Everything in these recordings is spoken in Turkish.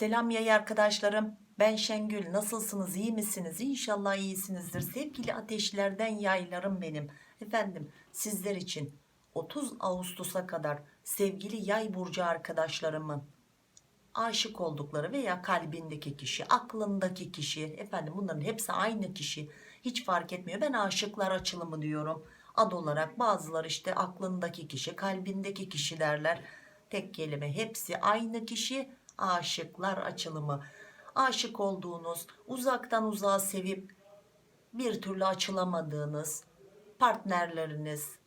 Selam yay arkadaşlarım. Ben Şengül. Nasılsınız? İyi misiniz? İnşallah iyisinizdir. Sevgili ateşlerden yaylarım benim. Efendim sizler için 30 Ağustos'a kadar sevgili yay burcu arkadaşlarımın aşık oldukları veya kalbindeki kişi, aklındaki kişi, efendim bunların hepsi aynı kişi. Hiç fark etmiyor. Ben aşıklar açılımı diyorum. Ad olarak bazıları işte aklındaki kişi, kalbindeki kişi derler. Tek kelime hepsi aynı kişi. Aşıklar açılımı. Aşık olduğunuz, uzaktan uzağa sevip bir türlü açılamadığınız partnerleriniz,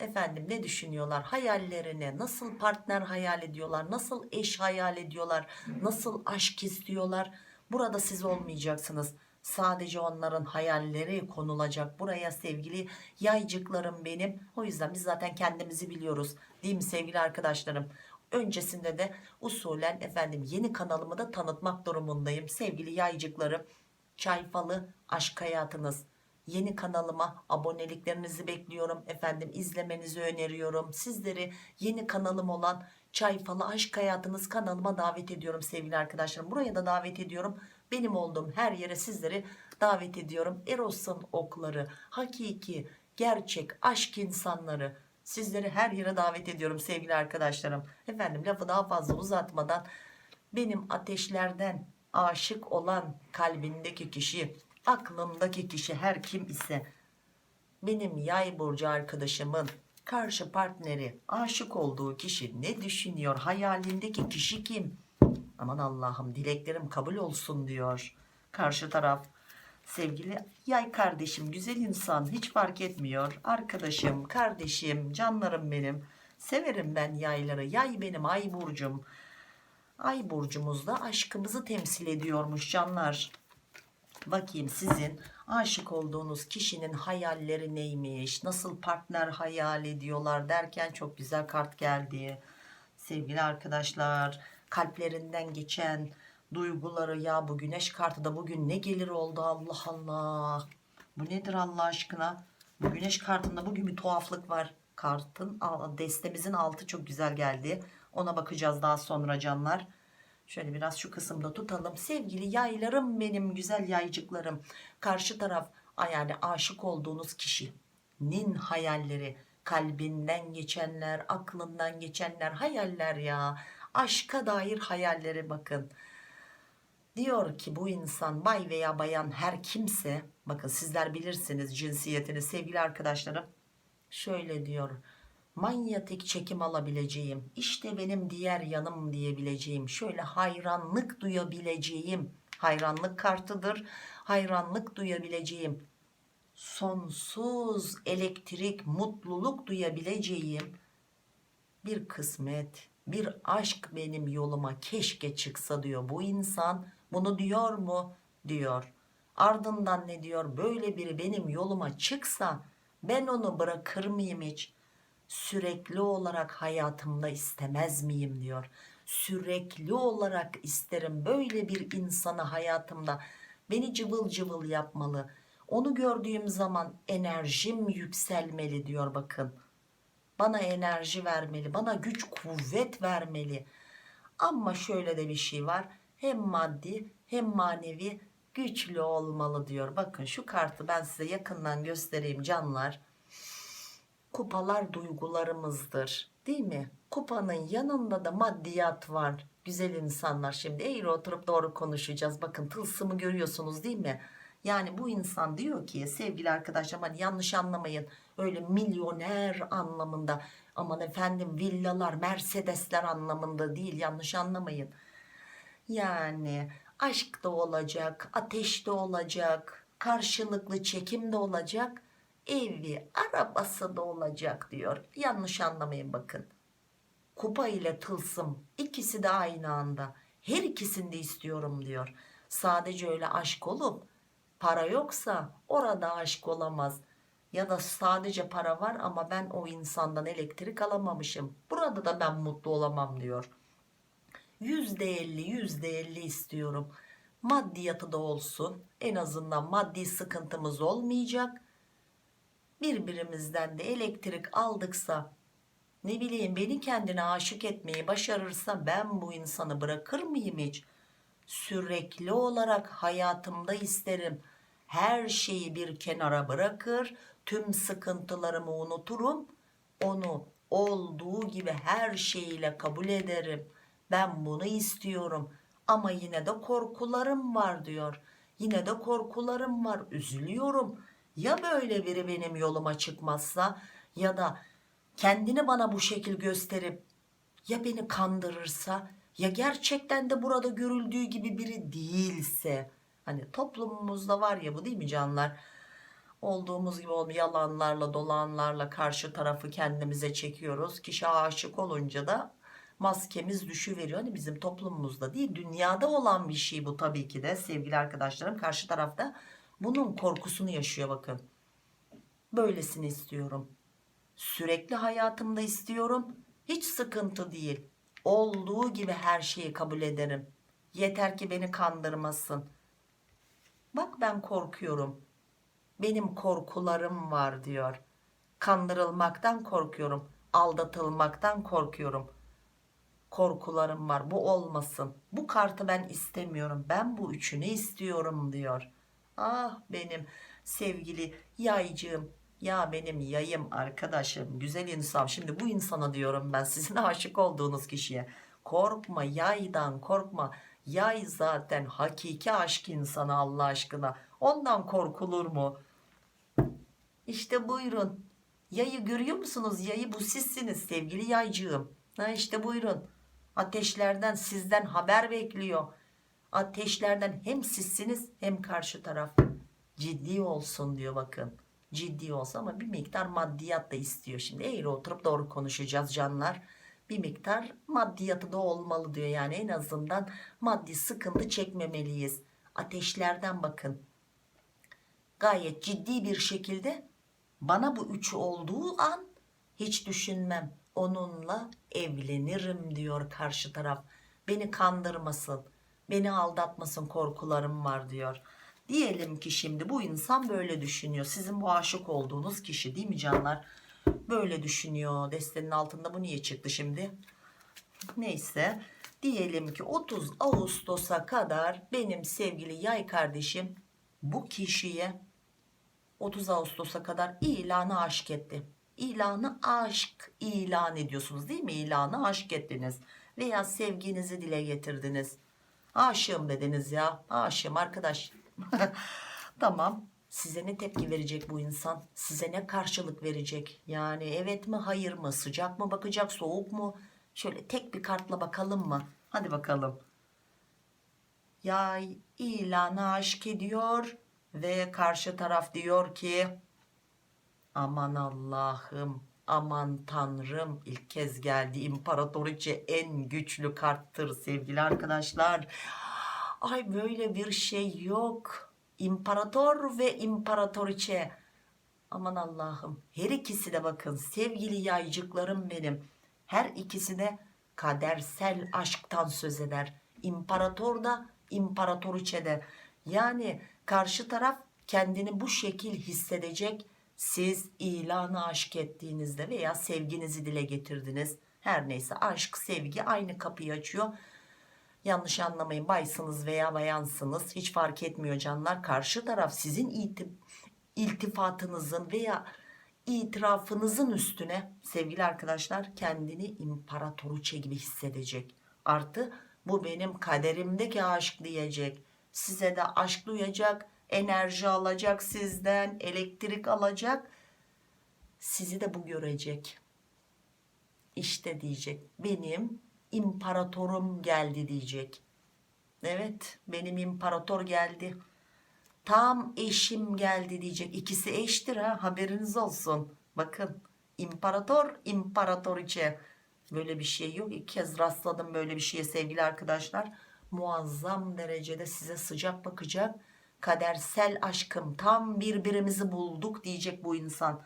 efendim ne düşünüyorlar? Hayallerine nasıl partner hayal ediyorlar? Nasıl eş hayal ediyorlar? Nasıl aşk istiyorlar? Burada siz olmayacaksınız. Sadece onların hayalleri konulacak. Buraya sevgili yaycıklarım benim. O yüzden biz zaten kendimizi biliyoruz. Değil mi sevgili arkadaşlarım öncesinde de usulen efendim yeni kanalımı da tanıtmak durumundayım sevgili yaycıklarım çayfalı aşk hayatınız Yeni kanalıma aboneliklerinizi bekliyorum. Efendim izlemenizi öneriyorum. Sizleri yeni kanalım olan Çayfalı Aşk Hayatınız kanalıma davet ediyorum sevgili arkadaşlarım. Buraya da davet ediyorum. Benim olduğum her yere sizleri davet ediyorum. Eros'un okları, hakiki, gerçek aşk insanları sizleri her yere davet ediyorum sevgili arkadaşlarım. Efendim lafı daha fazla uzatmadan benim ateşlerden aşık olan kalbindeki kişi aklımdaki kişi her kim ise benim yay burcu arkadaşımın karşı partneri aşık olduğu kişi ne düşünüyor? Hayalindeki kişi kim? Aman Allah'ım dileklerim kabul olsun diyor. Karşı taraf sevgili yay kardeşim güzel insan hiç fark etmiyor. Arkadaşım kardeşim canlarım benim. Severim ben yayları. Yay benim ay burcum. Ay burcumuzda aşkımızı temsil ediyormuş canlar. Bakayım sizin aşık olduğunuz kişinin hayalleri neymiş? Nasıl partner hayal ediyorlar derken çok güzel kart geldi. Sevgili arkadaşlar kalplerinden geçen duyguları ya bu güneş kartı da bugün ne gelir oldu Allah Allah. Bu nedir Allah aşkına? Bu güneş kartında bugün bir tuhaflık var. Kartın destemizin altı çok güzel geldi. Ona bakacağız daha sonra canlar. Şöyle biraz şu kısımda tutalım. Sevgili yaylarım benim güzel yaycıklarım. Karşı taraf yani aşık olduğunuz kişinin hayalleri kalbinden geçenler, aklından geçenler hayaller ya. Aşka dair hayalleri bakın. Diyor ki bu insan bay veya bayan her kimse bakın sizler bilirsiniz cinsiyetini sevgili arkadaşlarım. Şöyle diyor manyetik çekim alabileceğim işte benim diğer yanım diyebileceğim şöyle hayranlık duyabileceğim hayranlık kartıdır hayranlık duyabileceğim sonsuz elektrik mutluluk duyabileceğim bir kısmet bir aşk benim yoluma keşke çıksa diyor bu insan bunu diyor mu diyor ardından ne diyor böyle biri benim yoluma çıksa ben onu bırakır mıyım hiç sürekli olarak hayatımda istemez miyim diyor. Sürekli olarak isterim böyle bir insanı hayatımda beni cıvıl cıvıl yapmalı. Onu gördüğüm zaman enerjim yükselmeli diyor bakın. Bana enerji vermeli, bana güç kuvvet vermeli. Ama şöyle de bir şey var. Hem maddi hem manevi güçlü olmalı diyor. Bakın şu kartı ben size yakından göstereyim canlar. Kupalar duygularımızdır değil mi? Kupanın yanında da maddiyat var. Güzel insanlar. Şimdi eğri oturup doğru konuşacağız. Bakın tılsımı görüyorsunuz değil mi? Yani bu insan diyor ki sevgili arkadaşlar hani yanlış anlamayın. Öyle milyoner anlamında. Aman efendim villalar mercedesler anlamında değil. Yanlış anlamayın yani aşk da olacak ateş de olacak karşılıklı çekim de olacak evi arabası da olacak diyor. Yanlış anlamayın bakın. Kupa ile tılsım ikisi de aynı anda. Her ikisini de istiyorum diyor. Sadece öyle aşk olup para yoksa orada aşk olamaz. Ya da sadece para var ama ben o insandan elektrik alamamışım. Burada da ben mutlu olamam diyor yüzde elli yüzde elli istiyorum maddiyatı da olsun en azından maddi sıkıntımız olmayacak birbirimizden de elektrik aldıksa ne bileyim beni kendine aşık etmeyi başarırsa ben bu insanı bırakır mıyım hiç sürekli olarak hayatımda isterim. Her şeyi bir kenara bırakır, tüm sıkıntılarımı unuturum. Onu olduğu gibi her şeyiyle kabul ederim. Ben bunu istiyorum. Ama yine de korkularım var diyor. Yine de korkularım var. Üzülüyorum. Ya böyle biri benim yoluma çıkmazsa ya da kendini bana bu şekil gösterip ya beni kandırırsa ya gerçekten de burada görüldüğü gibi biri değilse hani toplumumuzda var ya bu değil mi canlar olduğumuz gibi olmuyor yalanlarla dolanlarla karşı tarafı kendimize çekiyoruz kişi aşık olunca da maskemiz düşüveriyor. Hani bizim toplumumuzda değil dünyada olan bir şey bu tabii ki de sevgili arkadaşlarım. Karşı tarafta bunun korkusunu yaşıyor bakın. Böylesini istiyorum. Sürekli hayatımda istiyorum. Hiç sıkıntı değil. Olduğu gibi her şeyi kabul ederim. Yeter ki beni kandırmasın. Bak ben korkuyorum. Benim korkularım var diyor. Kandırılmaktan korkuyorum. Aldatılmaktan korkuyorum korkularım var. Bu olmasın. Bu kartı ben istemiyorum. Ben bu üçünü istiyorum diyor. Ah benim sevgili yaycığım. Ya benim yayım arkadaşım. Güzel insan. Şimdi bu insana diyorum ben. Sizin aşık olduğunuz kişiye. Korkma yaydan korkma. Yay zaten hakiki aşk insanı Allah aşkına. Ondan korkulur mu? İşte buyurun. Yayı görüyor musunuz? Yayı bu sizsiniz sevgili yaycığım. Ha işte buyurun ateşlerden sizden haber bekliyor. Ateşlerden hem sizsiniz hem karşı taraf. Ciddi olsun diyor bakın. Ciddi olsun ama bir miktar maddiyat da istiyor şimdi. Eğri oturup doğru konuşacağız canlar. Bir miktar maddiyatı da olmalı diyor. Yani en azından maddi sıkıntı çekmemeliyiz. Ateşlerden bakın. Gayet ciddi bir şekilde bana bu üçü olduğu an hiç düşünmem onunla evlenirim diyor karşı taraf. Beni kandırmasın beni aldatmasın korkularım var diyor. Diyelim ki şimdi bu insan böyle düşünüyor. Sizin bu aşık olduğunuz kişi değil mi canlar? Böyle düşünüyor. Destenin altında bu niye çıktı şimdi? Neyse diyelim ki 30 Ağustos'a kadar benim sevgili yay kardeşim bu kişiye 30 Ağustos'a kadar ilanı aşk etti ilanı aşk ilan ediyorsunuz değil mi? İlanı aşk ettiniz veya sevginizi dile getirdiniz. Aşığım dediniz ya aşığım arkadaş. Tamam size ne tepki verecek bu insan? Size ne karşılık verecek? Yani evet mi hayır mı? Sıcak mı bakacak soğuk mu? Şöyle tek bir kartla bakalım mı? Hadi bakalım. Yay ilanı aşk ediyor ve karşı taraf diyor ki aman Allah'ım aman Tanrım. İlk kez geldi İmparatoriçe en güçlü karttır sevgili arkadaşlar. Ay böyle bir şey yok. İmparator ve İmparatoriçe. Aman Allah'ım her ikisi de bakın sevgili yaycıklarım benim. Her ikisi de kadersel aşktan söz eder. İmparator da İmparatoriçe de. Yani karşı taraf kendini bu şekil hissedecek siz ilanı aşk ettiğinizde veya sevginizi dile getirdiniz. Her neyse aşk sevgi aynı kapıyı açıyor. Yanlış anlamayın baysınız veya bayansınız. Hiç fark etmiyor canlar. Karşı taraf sizin iltif iltifatınızın veya itirafınızın üstüne sevgili arkadaşlar kendini imparatoriçe gibi hissedecek. Artı bu benim kaderimdeki aşk diyecek. Size de aşk duyacak enerji alacak sizden elektrik alacak. Sizi de bu görecek. İşte diyecek. Benim imparatorum geldi diyecek. Evet benim imparator geldi. Tam eşim geldi diyecek. İkisi eştir ha haberiniz olsun. Bakın imparator imparatoriçe böyle bir şey yok. İlk kez rastladım böyle bir şeye sevgili arkadaşlar. Muazzam derecede size sıcak bakacak kadersel aşkım tam birbirimizi bulduk diyecek bu insan.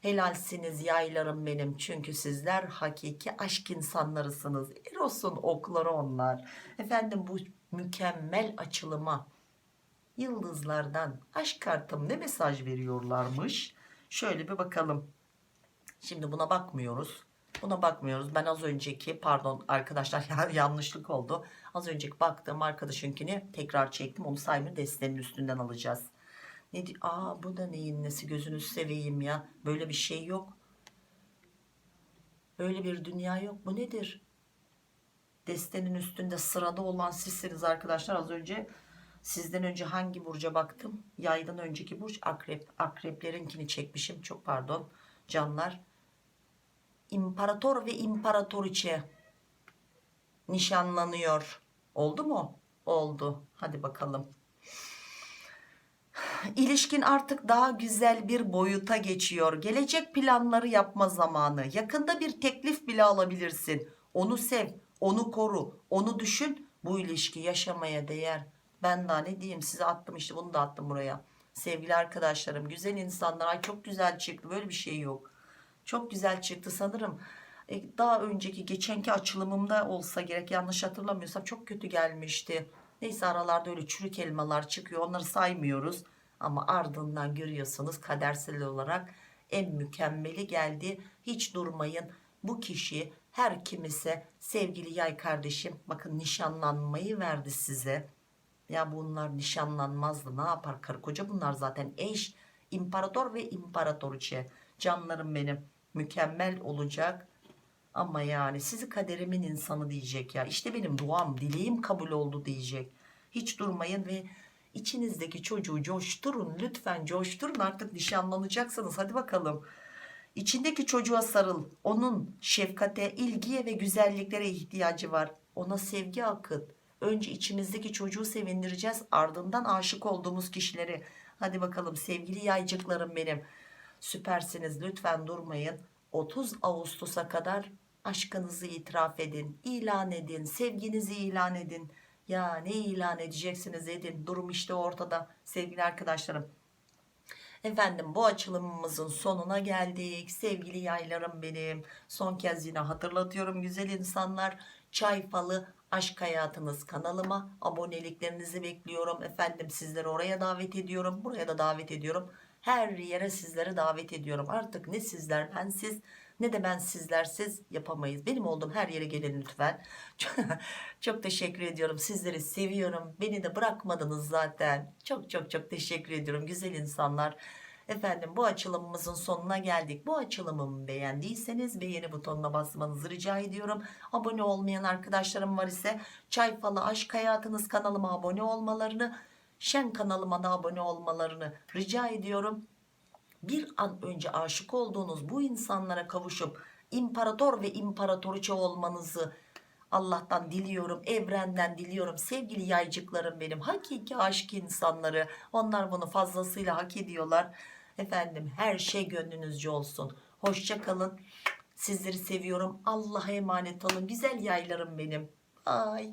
Helalsiniz yaylarım benim çünkü sizler hakiki aşk insanlarısınız. Eros'un okları onlar. Efendim bu mükemmel açılıma yıldızlardan aşk kartım ne mesaj veriyorlarmış? Şöyle bir bakalım. Şimdi buna bakmıyoruz Buna bakmıyoruz. Ben az önceki pardon arkadaşlar ya- yanlışlık oldu. Az önceki baktığım arkadaşınkini tekrar çektim. Onu saymıyor destenin üstünden alacağız. Ne di- Aa bu da neyin nesi gözünü seveyim ya. Böyle bir şey yok. Öyle bir dünya yok. Bu nedir? Destenin üstünde sırada olan sizsiniz arkadaşlar. Az önce sizden önce hangi burca baktım? Yaydan önceki burç akrep. Akreplerinkini çekmişim. Çok pardon. Canlar. İmparator ve imparatoriçe nişanlanıyor. Oldu mu? Oldu. Hadi bakalım. İlişkin artık daha güzel bir boyuta geçiyor. Gelecek planları yapma zamanı. Yakında bir teklif bile alabilirsin. Onu sev, onu koru, onu düşün. Bu ilişki yaşamaya değer. Ben daha ne diyeyim size attım işte bunu da attım buraya. Sevgili arkadaşlarım, güzel insanlar. Ay çok güzel çıktı. Böyle bir şey yok. Çok güzel çıktı sanırım. E, daha önceki geçenki açılımımda olsa gerek yanlış hatırlamıyorsam çok kötü gelmişti. Neyse aralarda öyle çürük elmalar çıkıyor. Onları saymıyoruz. Ama ardından görüyorsunuz kadersel olarak en mükemmeli geldi. Hiç durmayın. Bu kişi her kimise sevgili yay kardeşim bakın nişanlanmayı verdi size. Ya bunlar nişanlanmazdı ne yapar karı koca bunlar zaten eş imparator ve imparatoriçe canlarım benim mükemmel olacak ama yani sizi kaderimin insanı diyecek ya işte benim duam dileğim kabul oldu diyecek hiç durmayın ve içinizdeki çocuğu coşturun lütfen coşturun artık nişanlanacaksınız hadi bakalım İçindeki çocuğa sarıl. Onun şefkate, ilgiye ve güzelliklere ihtiyacı var. Ona sevgi akıt. Önce içimizdeki çocuğu sevindireceğiz. Ardından aşık olduğumuz kişileri. Hadi bakalım sevgili yaycıklarım benim. Süpersiniz. Lütfen durmayın. 30 Ağustos'a kadar aşkınızı itiraf edin. ilan edin. Sevginizi ilan edin. Ya ne ilan edeceksiniz edin. Durum işte ortada sevgili arkadaşlarım. Efendim bu açılımımızın sonuna geldik. Sevgili yaylarım benim. Son kez yine hatırlatıyorum güzel insanlar. Çay falı aşk hayatınız kanalıma aboneliklerinizi bekliyorum. Efendim sizleri oraya davet ediyorum. Buraya da davet ediyorum. Her yere sizleri davet ediyorum. Artık ne sizler ben siz ne de ben sizlersiz yapamayız. Benim olduğum her yere gelin lütfen. çok teşekkür ediyorum. Sizleri seviyorum. Beni de bırakmadınız zaten. Çok çok çok teşekkür ediyorum güzel insanlar. Efendim bu açılımımızın sonuna geldik. Bu açılımımı beğendiyseniz beğeni butonuna basmanızı rica ediyorum. Abone olmayan arkadaşlarım var ise Çay Falı Aşk Hayatınız kanalıma abone olmalarını, Şen kanalıma da abone olmalarını rica ediyorum bir an önce aşık olduğunuz bu insanlara kavuşup imparator ve imparatoriçe olmanızı Allah'tan diliyorum, evrenden diliyorum. Sevgili yaycıklarım benim, hakiki aşk insanları. Onlar bunu fazlasıyla hak ediyorlar. Efendim her şey gönlünüzce olsun. Hoşça kalın. Sizleri seviyorum. Allah'a emanet olun. Güzel yaylarım benim. Ay.